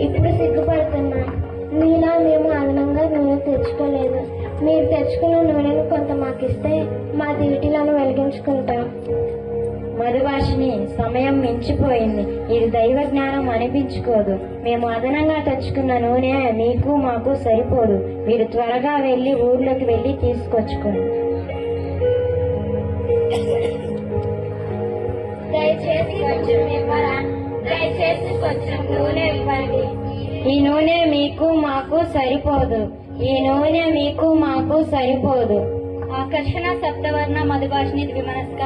ఇప్పుడు సిగ్గుపడుతున్నా. మీలా మేము అదనంగా నూనె తెచ్చుకోలేదు. మీరు తెచ్చుకున్న నూనెను కొంత మాకిస్తే మా దివిటిలను వెలిగించుకుంటాం. మధుభాషిని సమయం మించిపోయింది. ఇది దైవ జ్ఞానం అనిపించుకోదు. మేము అదనంగా తెచ్చుకున్న నూనె మీకు మాకు సరిపోదు. మీరు త్వరగా వెళ్ళి ఊర్లోకి వెళ్ళి తీసుకొచ్చుకోండి. దయచేసి కొంచెం ఇవ్వరా? దయచేసి కొంచెం నూనె ఇవ్వండి. ఈ నూనె మీకు మాకు సరిపోదు. ఈ నూనె మీకు మాకు సరిపోదు. ఆకర్షణ సప్తవర్ణ మధుభాషిని ద్విమనస్క.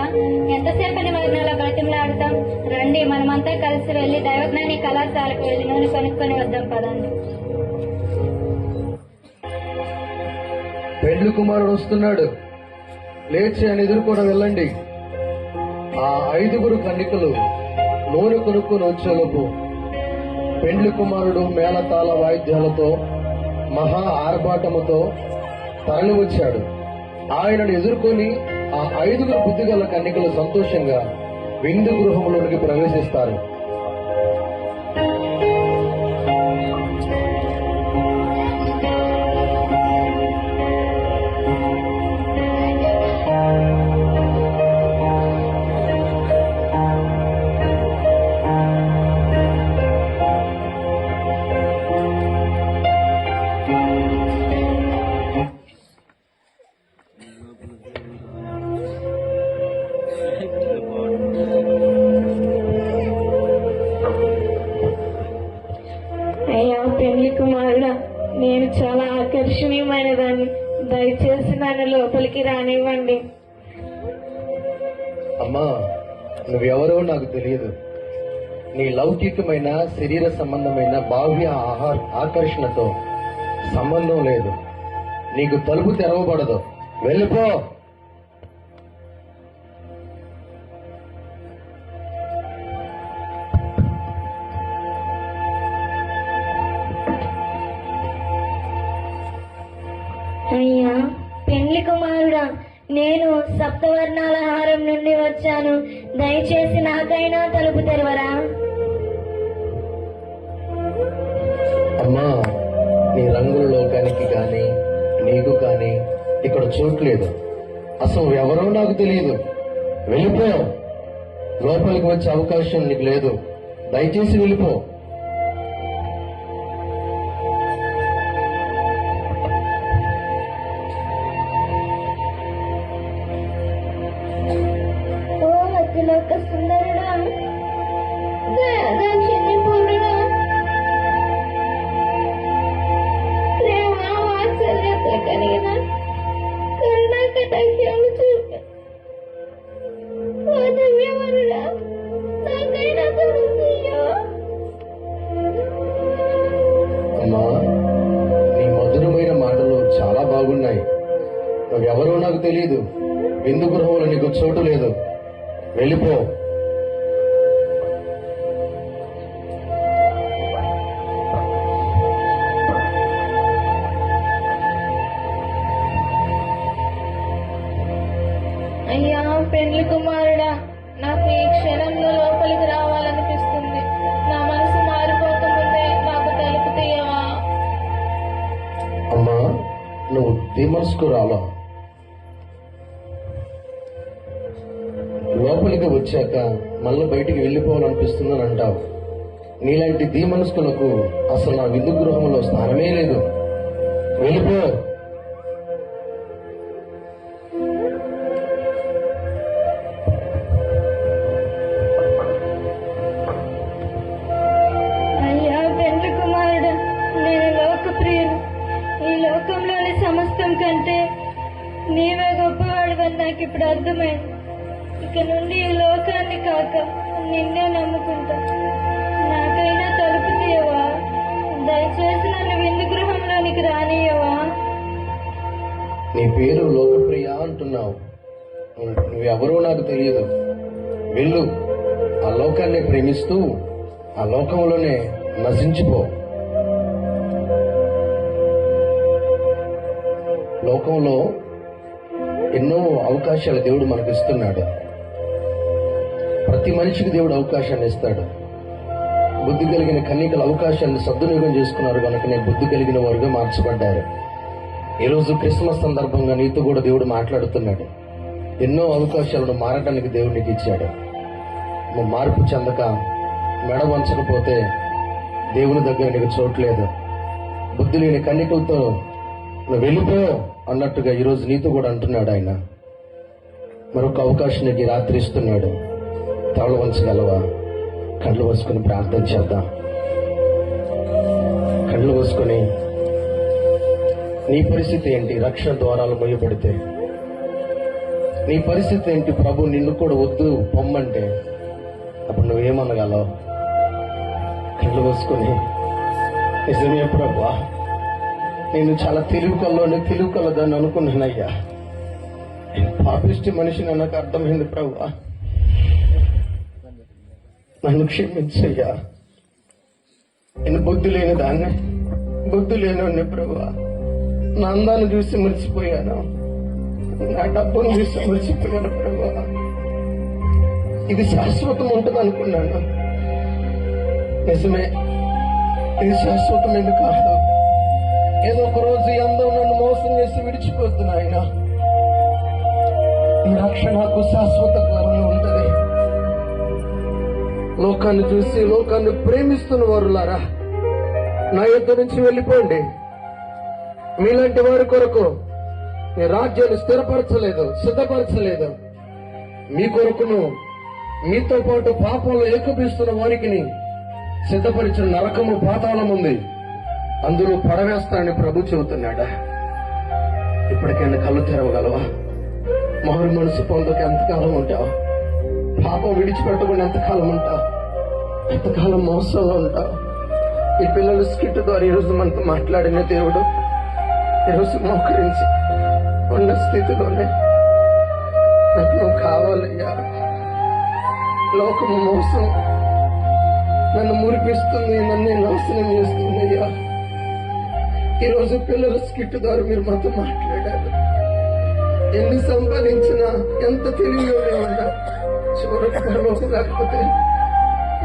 ఎంతసేపటి మగ్నాల బ్రతిమలాడతాం? రండి మనమంతా కలిసి వెళ్ళి దైవజ్ఞాని కళాశాలకు వెళ్ళి నూనె కొనుక్కొని వద్దాం పదండి. పెండ్లు కుమారుడు వస్తున్నాడు. లేచి అని ఎదురు కూడా వెళ్ళండి ఆ ఐదుగురు కన్నికలు నూనె కొనుక్కు వచ్చేలోపు పెండ్లి కుమారుడు మేళతాళ వాయిద్యాలతో మహా ఆర్భాటముతో తరలి వచ్చాడు. ఆయనను ఎదుర్కొని ఆ ఐదుగురు బుద్ధిగల కన్యకలు సంతోషంగా విందు గృహంలోనికి ప్రవేశిస్తారు. అమ్మా నువ్వెవరో నాకు తెలియదు. నీ లౌకికమైన శరీర సంబంధమైన బాహ్య ఆహార ఆకర్షణతో సంబంధం లేదు. నీకు తలుపు తెరవబడదు. వెళ్ళిపో. అయ్యా పెండ్లి కుమారుడా నేను సప్తవర్ణాల హారం నుండి వచ్చాను. దయచేసి నాకైనా తలుపు తెరవరా? అమ్మా నీ రంగుల లోకానికి కానీ నీకు కానీ ఇక్కడ చూడలేదు అసలు ఎవరో నాకు తెలియదు. వెళ్ళిపోయావు లోపలికి వచ్చే అవకాశం నీకు లేదు. దయచేసి వెళ్ళిపో. కరుణా దివ్యవరుడా నాకైనా అమ్మా నీ మధురమైన మాటలు చాలా బాగున్నాయి. నువ్వెవరో నాకు తెలియదు విందు గృహంలో నీకు చోటు లేదు. వెళ్ళిపో. నువ్వు దిమస్కు రాలా. లోపలికి వచ్చాక మళ్ళీ బయటికి వెళ్ళిపోవాలనిపిస్తుందని అంటావు. నీలాంటి ధీమనస్కులకు అసలు నా విందు గృహంలో స్థానమే లేదు. వెళ్ళిపో. నాకు ఇప్పుడు అర్థమైంది ఇక నుండి ఈ లోకాన్ని కాక నిన్నే నమ్ముకుంటా. నాకైనా తలుపు తీయవా? దయచేసి నన్ను విందు గృహంలోనికి రానియవా నీ పేరు లోకప్రియ అంటున్నావు. నువ్వెవరో నాకు తెలియదు. వెళ్ళు. ఆ లోకాన్ని ప్రేమిస్తూ ఆ లోకంలోనే నశించిపో. లోకంలో ఎన్నో అవకాశాలు దేవుడు మనకు ఇస్తున్నాడు ప్రతి మనిషికి దేవుడు అవకాశాన్ని ఇస్తాడు. బుద్ధి కలిగిన కన్యకలు అవకాశాన్ని సద్వినియోగం చేసుకున్నారు కనుకనే బుద్ధి కలిగిన వారుగా మార్చబడ్డారు. ఈరోజు క్రిస్మస్ సందర్భంగా నీతో కూడా దేవుడు మాట్లాడుతున్నాడు. ఎన్నో అవకాశాలను మారటానికి దేవుడు నీకు ఇచ్చాడు. నువ్వు మార్పు చెందక మెడ వంచకపోతే దేవుని దగ్గర నీకు చోట్లేదు బుద్ధి లేని కన్యకలతో నువ్వు వెళ్ళిపో. అన్నట్టుగా ఈరోజు నీతో కూడా అంటున్నాడు ఆయన. మరొక అవకాశం నీకు రాత్రి ఇస్తున్నాడు. తవల వంచగలవా కళ్ళు వసుకొని ప్రార్థన చేద్దాం. కళ్ళు వసుకొని నీ పరిస్థితి ఏంటి? రక్షణ ద్వారాలు మొయ్యబడితే. నీ పరిస్థితి ఏంటి? ప్రభు నిన్ను కూడా వద్దు పొమ్మంటే. అప్పుడు నువ్వేమనగలవు కళ్ళు వసుకొని నిజమే ప్రభు. నేను చాలా తెలుగు కల్లోనే తెలుగు కలదని అనుకున్నానయ్యా నేను పాపిష్టి మనిషిని నాకు అర్థమైంది ప్రభు నన్ను క్షమించయ్యా. నేను బుద్ధి లేని దాన్ని బుద్ధి లేని ప్రభు నా అందాన్ని చూసి మర్చిపోయాను. నా డబ్బును చూసి మర్చిపోయాను ప్రభు ఇది శాశ్వతం ఉంటుంది అనుకున్నాను. నిజమే ఇది శాశ్వతమైంది కాదు. ఏదో ఒక రోజు ఈ అందం నన్ను మోసం చేసి విడిచిపోతున్నా ఆయన ఈ రక్షణకు శాశ్వత కాలంలో ఉంటది. లోకాన్ని చూసి లోకాన్ని ప్రేమిస్తున్న వారులారా నా యొద్ద నుంచి వెళ్ళిపోండి. మీలాంటి వారి కొరకు నీ రాజ్యాన్ని స్థిరపరచలేదు సిద్ధపరచలేదు. మీ కొరకును మీతో పాటు పాపంలో ఏకపిస్తున్న వారికి సిద్ధపరిచిన నరకము పాతాళం ఉంది అందులో పడవేస్తానని ప్రభు చెబుతున్నాడా? ఇప్పటికైనా కళ్ళు తెరవగలవా? మారు మనసు పొందక ఎంతకాలం ఉంటావు? పాపం విడిచిపెట్టకుండా ఎంతకాలం ఉంటావు? ఎంతకాలం మోసంలో ఉంటావు? ఈ పిల్లలు స్కిట్ ద్వారా ఈరోజు మనతో మాట్లాడిన దేవుడు ఈరోజు మోకరించి ఉన్న స్థితిలోనే నాకు నువ్వు కావాలయ్యా. లోకము మోసం నన్ను మురిపిస్తుంది నన్ను నాశనం చేస్తుంది అయ్యా ఈరోజు పిల్లల స్కిట్ ద్వారా మీరు మాతో మాట్లాడారు. ఎన్ని సంపాదించినా ఎంత తెలివిగా ఉన్నా చివరికి పరలోకం లేకపోతే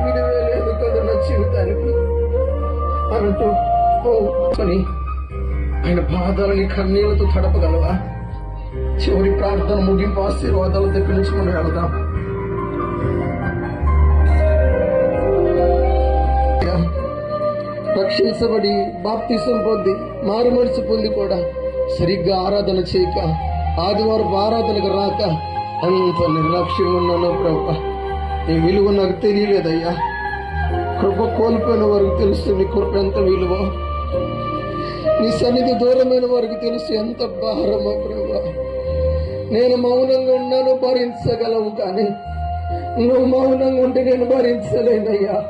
విలువే లేదు కదా నా జీవితానికి. అంటూ అని ఆయన బాధలని కన్నీళ్ళతో తడపగలవా? చివరి ప్రార్థన ముగింపు ఆశీర్వాదాలు దగ్గర నుంచి మనం వెళదాం. రక్షించబడి బాప్తిసం పొంది మారు మనసు పొంది కూడా సరిగ్గా ఆరాధన చేయక ఆదివారం ఆరాధనకు రాక అంత నిర్లక్ష్యం ఉన్నాను ప్రభు. నీ విలువ నాకు తెలియలేదయ్యా. కృప కోల్పోయిన వారికి తెలుసు నీ కృప ఎంత విలువ. నీ సన్నిధి దూరమైన వారికి తెలుసు ఎంత భారమో ప్రభు. నేను మౌనంగా ఉన్నాను భరించగలవు కానీ నువ్వు మౌనంగా ఉంటే నేను భరించలేనయ్యా.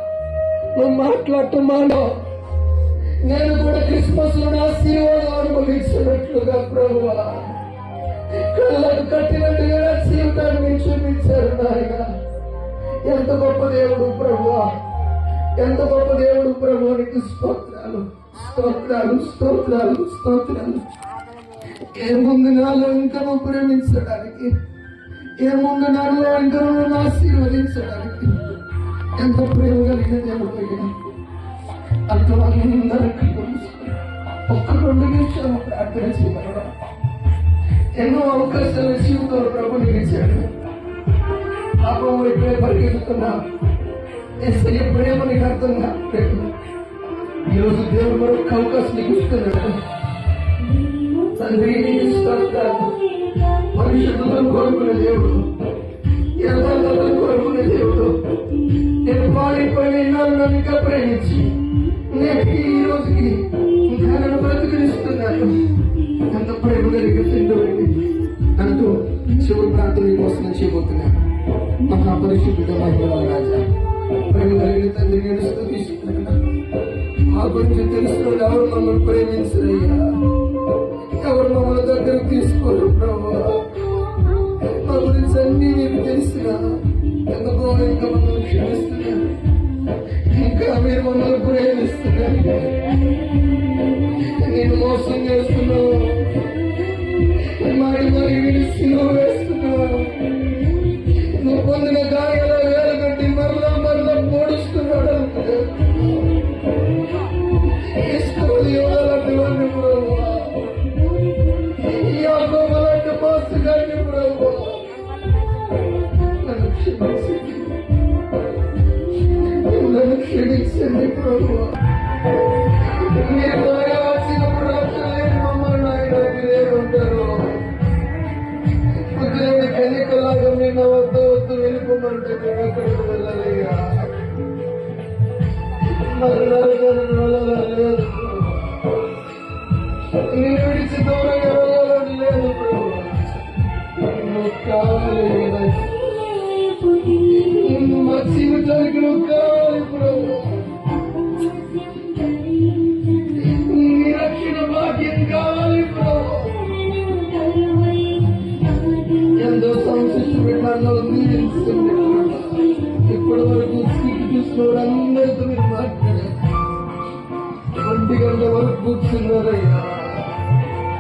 నువ్వు మాట్లాడటం మానో నేను కూడా క్రిస్మస్లో ఆశీర్వాదం అనుభవించినట్లుగా ప్రభు కళ్ళకు కట్టినట్టుగా జీవితాన్ని మీరు చూపించారు నాయన. ఎంత గొప్ప దేవుడు ప్రభు ఎంత గొప్ప దేవుడు ప్రభు నీకు స్తోత్రాలు స్తోత్రాలు స్తోత్రాలు స్తోత్రాలు. ఏముంది నాలో ఇంకా ప్రేమించడానికి? ఏముంది నాలో ఇంకా ఆశీర్వదించడానికి? ఎంత ప్రేమ కలిగిన దేవుడు అయ్యా అంతమందరూ ఒక్క రెండు నిమిషాలు ప్రార్థన చేయగలరా ఎన్నో అవకాశాలు జీవితంలో ప్రభు నిలిచాడు పాపం వైపే పరిగెత్తుతున్నా. ఎస్ఐ ప్రేమ నీకు అర్థం కావట్లేదు ఈరోజు దేవుడు మరొక అవకాశం నీకు ఇస్తున్నాడు. తండ్రి నీకు పరిశుద్ధులను కోరుకునే దేవుడు. యథార్థతను కోరుకునే దేవుడు. నేను పాడిపోయిన ఇన్నాళ్ళు నన్ను ఇంకా ప్రేమించి వద్దు వెళ్ళిపోమంటే వరకు కూర్చున్నారయ్యా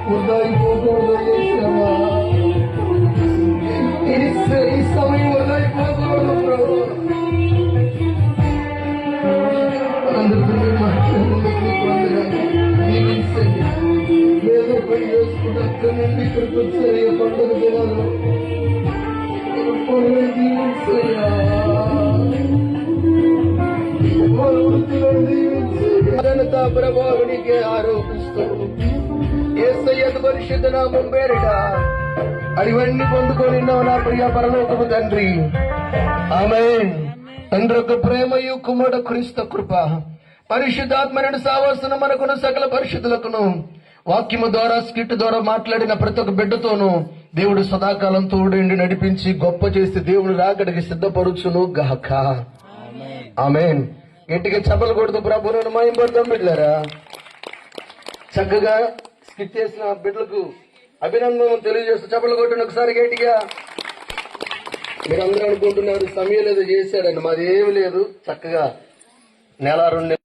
వృధాయిపోకూడదు చేసావా ఈ స- ఈ సమయం వృధాయిపోకూడదు ప్రభు అందరితో మీరు మాట్లాడినందుకు మీకు వందనాలు. దీవించండి ఏదో పని చేసుకుంటూ అక్కడి నుండి ఇక్కడికి వచ్చారు ఈ పండుగ దినాల్లో పొరలు దీవించయ్యా వారి ఘనత ప్రభావునికి ఆరోపిస్తూ ఏసయ్యత పరిశుద్ధ నామం పేరిట అడివన్నీ పొందుకొని నా ప్రియ పరలోకము తండ్రి ఆమె తండ్రి యొక్క ప్రేమయు కుమారుడు క్రీస్తు కృప పరిశుద్ధాత్మనుడు సావాసన మనకును సకల పరిశుద్ధులకును వాక్యము ద్వారా స్కిట్ ద్వారా మాట్లాడిన ప్రతి ఒక్క బిడ్డతోనూ దేవుడు సదాకాలం తోడుండి నడిపించి గొప్ప చేసి దేవుడు రాకడికి సిద్ధపరుచును గాక ఆమెన్. గట్టిగా చెప్పలు కొడుతూ ప్రభువును మాయంపడతాం బిడ్డారా చక్కగా స్కిట్ చేసిన బిడ్డలకు అభినందనలు తెలియజేస్తూ చెప్పలు కొట్టండి ఒకసారి గట్టిగా. మీరు అందరూ అనుకుంటున్నారు సమయం ఏదో చేశాడండి మాది ఏమి లేదు. చక్కగా నెల రెండు నెలలు